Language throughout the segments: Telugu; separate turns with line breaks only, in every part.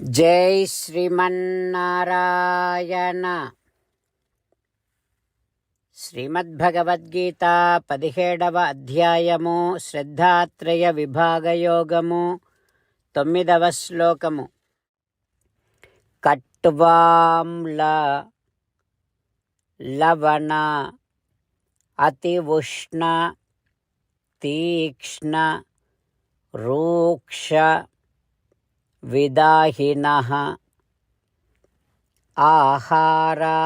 జై శ్రీమన్నారాయణ. శ్రీమద్భగవద్గీత పదిహేడవ అధ్యాయము శ్రద్ధాత్రయ విభాగయోగము తొమ్మిదవ శ్లోకము. కట్వాంల లవణ అతి ఉష్ణ తీక్ష్ణ రూక్ష విదాహిన ఆహారా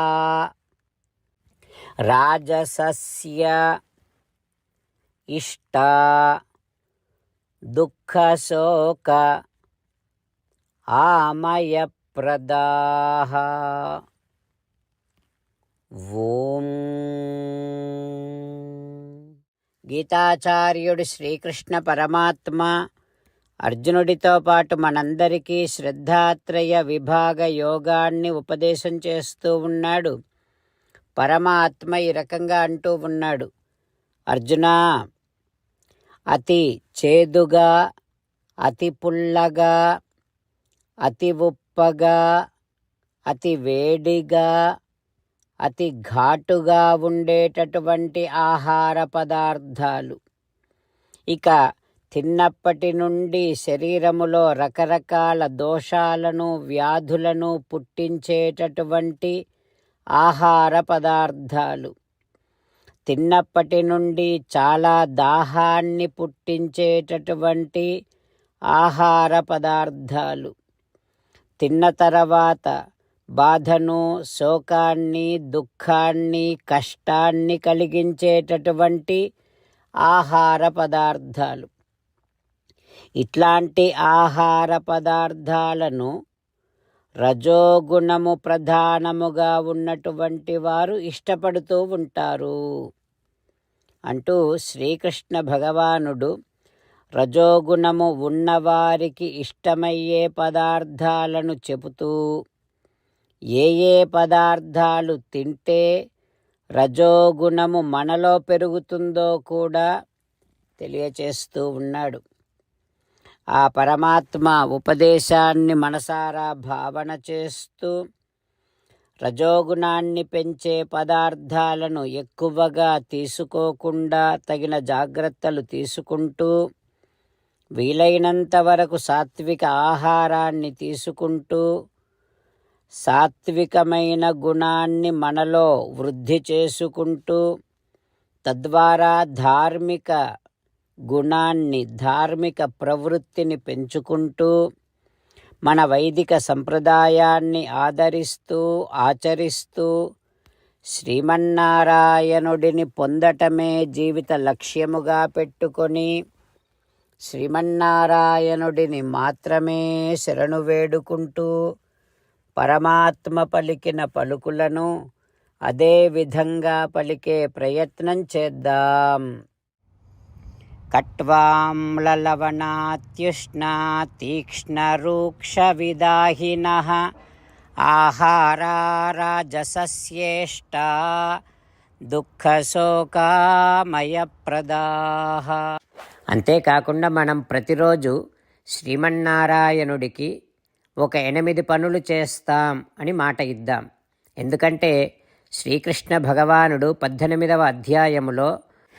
రాజసస్య ఇష్ట దుఃఖశోక ఆమయప్రదా ఓం గీతాచార్యుడు శ్రీకృష్ణ పరమాత్మ అర్జునుడితో పాటు మనందరికీ శ్రద్ధాత్రయ విభాగ యోగాన్ని ఉపదేశం చేస్తూ ఉన్నాడు. పరమాత్మ ఈ రకంగా అంటూ ఉన్నాడు. అర్జున అతి చేదుగా అతి పుల్లగా అతి ఉప్పగా అతి వేడిగా అతి ఘాటుగా ఉండేటటువంటి ఆహార పదార్థాలు. ఇక తిన్నప్పటి నుండి శరీరములో రకరకాల దోషాలను వ్యాధులను పుట్టించేటటువంటి ఆహార పదార్థాలు. తిన్నప్పటి నుండి చాలా దాహాన్ని పుట్టించేటటువంటి ఆహార పదార్థాలు. తిన్న తర్వాత బాధను శోకాన్ని దుఃఖాన్ని కష్టాన్ని కలిగించేటటువంటి ఆహార పదార్థాలు. ఇట్లాంటి ఆహార పదార్థాలను రజోగుణము ప్రధానముగా ఉన్నటువంటి వారు ఇష్టపడుతూ ఉంటారు. అంటూ శ్రీకృష్ణ భగవానుడు రజోగుణము ఉన్నవారికి ఇష్టమయ్యే పదార్థాలను చెబుతూ ఏ ఏ పదార్థాలు తింటే రజోగుణము మనలో పెరుగుతుందో కూడా తెలియచేస్తూ ఉన్నాడు. ఆ పరమాత్మ ఉపదేశాన్ని మనసారా భావన చేస్తూ రజోగుణాన్ని పెంచే పదార్థాలను ఎక్కువగా తీసుకోకుండా తగిన జాగ్రత్తలు తీసుకుంటూ వీలైనంత వరకు సాత్విక ఆహారాన్ని తీసుకుంటూ సాత్వికమైన గుణాన్ని మనలో వృద్ధి చేసుకుంటూ తద్వారా ధార్మిక గుణాన్ని ధార్మిక ప్రవృత్తిని పెంచుకుంటూ మన వైదిక సంప్రదాయాన్ని ఆదరిస్తూ ఆచరిస్తూ శ్రీమన్నారాయణుడిని పొందటమే జీవిత లక్ష్యముగా పెట్టుకొని శ్రీమన్నారాయణుడిని మాత్రమే శరణు వేడుకుంటూ పరమాత్మ పలికిన పలుకులను అదే విధంగా పలికే ప్రయత్నం చేద్దాం. కట్వాంలవనాత్యుష్ణా తీక్ష్ణరూక్షవిదాహినः ఆహారా రాజసస్యేష్టా దుఃఖశోకామయప్రదాః. అంతేకాకుండా మనం ప్రతిరోజు శ్రీమన్నారాయణుడికి ఒక ఎనిమిది పనులు చేస్తాం అని మాట ఇద్దాం. ఎందుకంటే శ్రీకృష్ణ భగవానుడు పద్దెనిమిదవ అధ్యాయములో